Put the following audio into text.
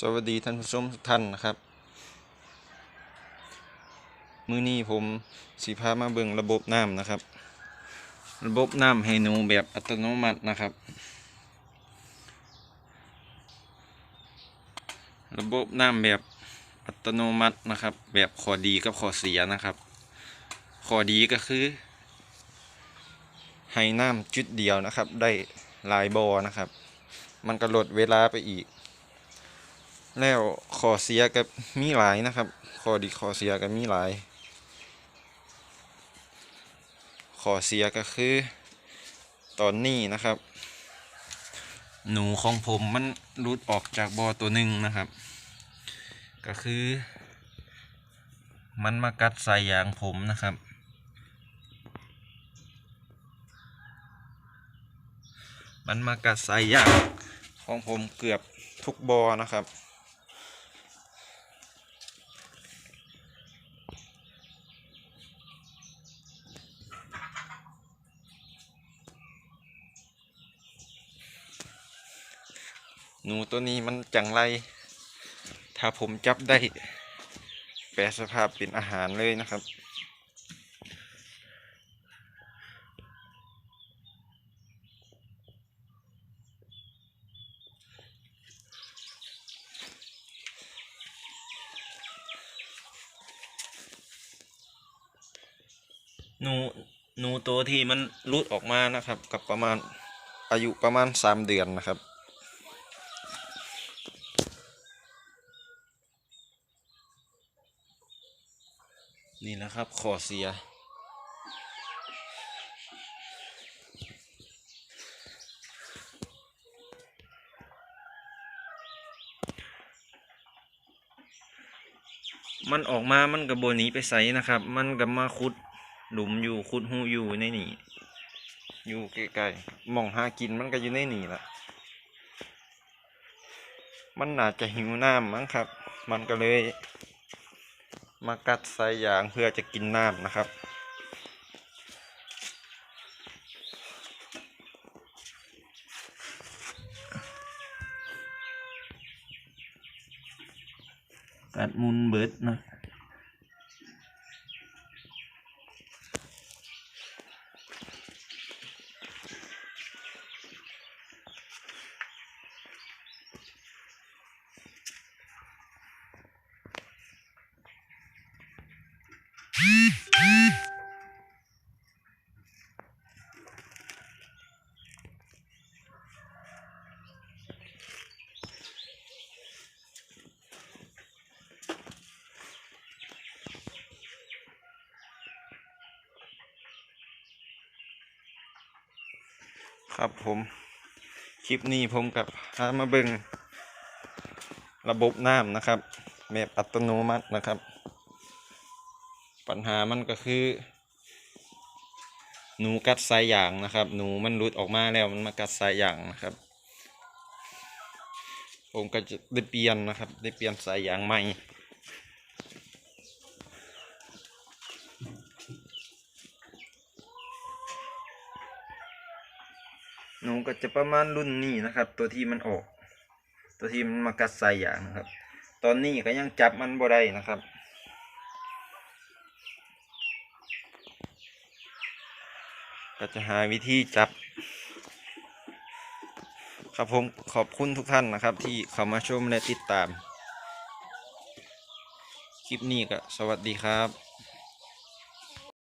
สวัสดีท่านผู้ชมทุกท่านนะครับ มือนี้ผมสีพามาเบิ่งระบบน้ำนะครับ ระบบน้ำให้หนูแบบอัตโนมัตินะครับ ระบบน้ำแบบอัตโนมัตินะครับ แบบข้อดีกับข้อเสียนะครับข้อดีก็คือให้น้ำจุดเดียวนะครับ ได้หลายบอนะครับ มันก็ลดเวลาไปอีก แล้วข้อเสียก็มีหลายนะครับข้อดีข้อเสียก็มีหลายข้อเสียก็คือตอนนี้นะครับ หนูของผมมันรุดออกจากบอตัวหนึ่งนะครับ ก็คือ มันมากัดใส่ยางผมนะครับ มันมากัดใส่ยางของผมเกือบทุกบอนะครับ หนูตัวนี้มันจังไร ถ้าผมจับได้ แปลสภาพเป็นอาหารเลยนะครับ หนูหนูตัวที่มันรุดออกมานะครับ กับประมาณอายุประมาณสามเดือนนะครับ นี่แหละครับข้อเสีย มันออกมามันกับโบหนีไปใสนะครับ มันกับมาขุดหลุมอยู่ขุดหูอยู่ในนี่อยู่ใกล้ๆมองหากินมันก็อยู่ในนี่ละมันน่าจะหิวน้ำมั้งครับ มันก็เลย มากัดสายยางเพื่อจะกินน้ำนะครับ กัดมุนเบิดนะ ครับผมคลิปนี้ผมกับพามาเบิงระบบน้ำนะครับแบบอัตโนมัตินะครับ ปัญหามันก็คือ หนูกัดสายยางนะครับ หนูมันหลุดออกมาแล้วมันมากัดสายยางนะครับ ผมก็จะได้เปลี่ยนนะครับ ได้เปลี่ยนสายยางใหม่หนูก็จะประมาณรุ่นนี้นะครับ ตัวที่มันออก ตัวที่มันมากัดสายยางนะครับ ตอนนี้ก็ยังจับมันบ่ได้นะครับ ก็จะหาวิธีจับ ครับผมขอบคุณทุกท่านนะครับ ที่เข้ามาชมและติดตาม คลิปนี้ก็สวัสดีครับ